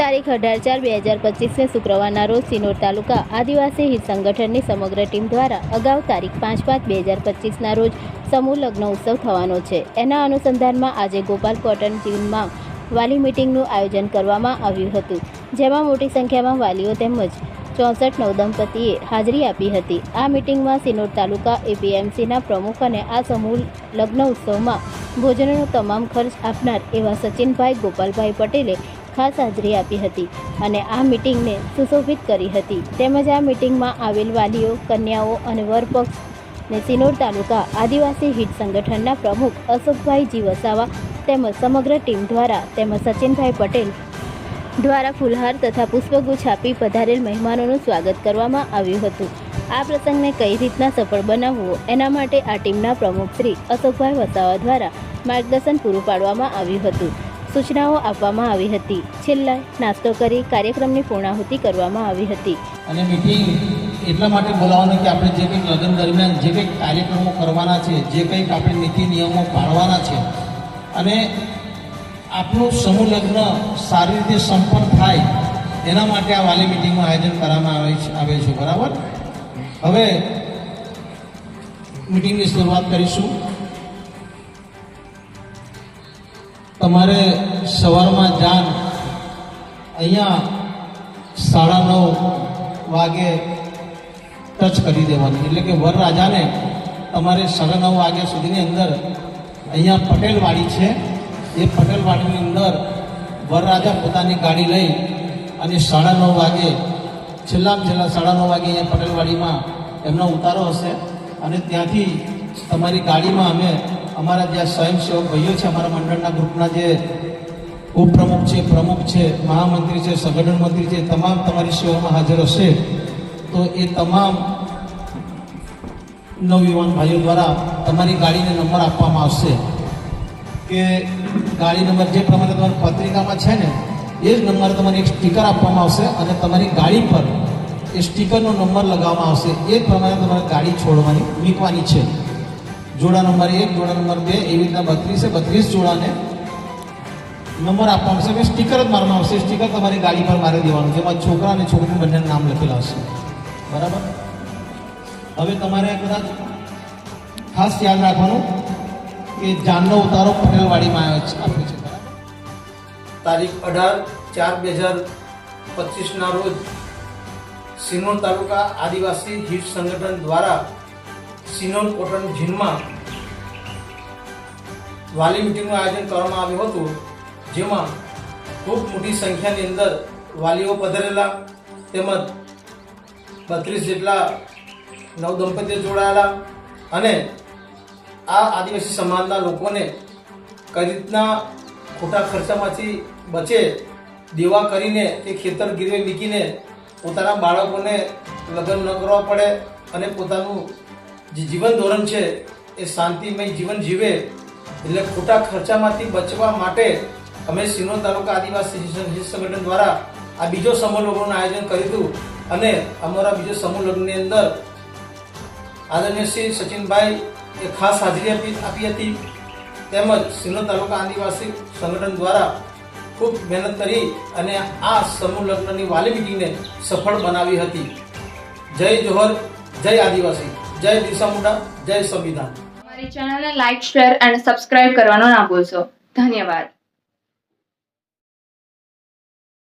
તારીખ અઢાર ચાર બે હજાર પચીસને શુક્રવારના રોજ સિનોર તાલુકા આદિવાસી હિત સંગઠનની સમગ્ર ટીમ દ્વારા અગાઉ તારીખ પાંચ પાંચ બે હજાર પચીસના રોજ સમૂહ લગ્ન ઉત્સવ થવાનો છે. એના અનુસંધાનમાં આજે ગોપાલ કોટન ટીમમાં વાલી મિટિંગનું આયોજન કરવામાં આવ્યું હતું, જેમાં મોટી સંખ્યામાં વાલીઓ તેમજ ચોસઠ નવદંપતીએ હાજરી આપી હતી. આ મિટિંગમાં સિનોર તાલુકા એપીએમસીના પ્રમુખ અને આ સમૂહ લગ્ન ઉત્સવમાં ભોજનનો તમામ ખર્ચ આપનાર એવા સચિનભાઈ ગોપાલભાઈ પટેલે ખાસ હાજરી આપી હતી અને આ મિટિંગને સુશોભિત કરી હતી. તેમજ આ મિટિંગમાં આવેલ વાલીઓ, કન્યાઓ અને વરપક્ષ ને સિનોર તાલુકા આદિવાસી હિત સંગઠનના પ્રમુખ અશોકભાઈ જી વસાવા તેમજ સમગ્ર ટીમ દ્વારા તેમજ સચિનભાઈ પટેલ દ્વારા ફુલહાર તથા પુષ્પગુચ્છ આપી પધારેલ મહેમાનોનું સ્વાગત કરવામાં આવ્યું હતું. આ પ્રસંગને કઈ રીતના સફળ બનાવવો એના માટે આ ટીમના પ્રમુખ શ્રી અશોકભાઈ વસાવા દ્વારા માર્ગદર્શન પૂરું પાડવામાં આવ્યું હતું. સૂચનાઓ આપવામાં આવી હતી. છેલ્લા નાસ્તો કરી કાર્યક્રમની પૂર્ણાહુતિ કરવામાં આવી હતી. અને મીટિંગ એટલા માટે બોલાવવાનું કે આપણે જે કંઈક લગ્ન દરમિયાન જે કંઈક કાર્યક્રમો કરવાના છે, જે કંઈક આપણે નીતિ નિયમો પાળવાના છે અને આપણું સમૂહ લગ્ન સારી રીતે સંપન્ન થાય એના માટે આ વાલી મિટિંગનું આયોજન કરવામાં આવે છે આવે છે, બરાબર? હવે મિટિંગની શરૂઆત કરીશું. તમારે સવારમાં જાન અહીંયા સાડા નવ વાગે ટચ કરી દેવાની. એટલે કે વરરાજાને તમારે સાડા નવ વાગ્યા સુધીની અંદર અહીંયા પટેલવાડી છે. એ પટેલવાડીની અંદર વરરાજા પોતાની ગાડી લઈ અને સાડા નવ વાગે છેલ્લામાં છેલ્લા સાડા નવ વાગે અહીંયા પટેલવાડીમાં એમનો ઉતારો હશે અને ત્યાંથી તમારી ગાડીમાં અમે અમારા જે સ્વયંસેવક ભાઈઓ છે, અમારા મંડળના ગ્રુપના જે ઉપપ્રમુખ છે, પ્રમુખ છે, મહામંત્રી છે, સંગઠન મંત્રી છે, તમામ તમારી સેવામાં હાજર હશે, તો એ તમામ નવયુવાન ભાઈઓ દ્વારા તમારી ગાડીને નંબર આપવામાં આવશે. કે ગાડી નંબર જે પ્રમાણે તમારી પત્રિકામાં છે ને, એ જ નંબર તમને એક સ્ટીકર આપવામાં આવશે અને તમારી ગાડી પર એ સ્ટીકરનો નંબર લગાવવામાં આવશે. એ પ્રમાણે તમારે ગાડી છોડવાની, મૂકવાની છે. જોડા નંબર એક, જોડા નંબર બે એવી રીતના બત્રીસે બત્રીસ જોડાને નંબર આવશે કે સ્ટીકર જ મારવામાં આવશે. સ્ટીકર તમારી ગાડી પર મારી દેવાનું. જેમાં છોકરા અને છોકરી બંને નામ લખેલા હશે. બરાબર? હવે તમારે કદાચ ખાસ યાદ રાખવાનું કે જાનનો ઉતારો પટેલવાડીમાં આવે છે. આપે છે. તારીખ અઢાર ચાર બે હજાર પચીસના રોજ સિનોર તાલુકા આદિવાસી હિત સંગઠન દ્વારા સિનોર કોટન જીનમાં વાલી મિટિંગનું આયોજન કરવામાં આવ્યું હતું, જેમાં ખૂબ મોટી સંખ્યાની અંદર વાલીઓ પધારેલા તેમજ બત્રીસ જેટલા નવ દંપતીઓ જોડાયેલા અને આ આદિવાસી સમાજના લોકોને કઈ રીતના ખોટા ખર્ચામાંથી બચે દેવા કરીને કે ખેતર ગીરવે મૂકીને પોતાના બાળકોને લગ્ન ન કરવા પડે અને પોતાનું જે જીવન ધોરણ છે, એ શાંતિમય જીવન જીવે, એટલે ખોટા ખર્ચામાંથી બચવા માટે અમે સિનોર તાલુકા આદિવાસી સંગઠન દ્વારા આ બીજો સમૂહ લગ્નનું આયોજન કર્યું હતું. અને અમારા બીજો સમૂહ લગ્નની અંદર આદરણીય શ્રી સચિનભાઈ એ ખાસ હાજરી આપી આપી હતી. તેમજ સિનોર તાલુકા આદિવાસી સંગઠન દ્વારા ખૂબ મહેનત કરી અને આ સમૂહ લગ્નની વાલી મિટિંગને સફળ બનાવી હતી. જય જોહર, જય આદિવાસી. જય બિરસા મુંડા, જય સંવિધાન. અમારી ચેનલને લાઈક શેર અને સબસ્ક્રાઇબ કરવાનો ના ભૂલશો. ધન્યવાદ.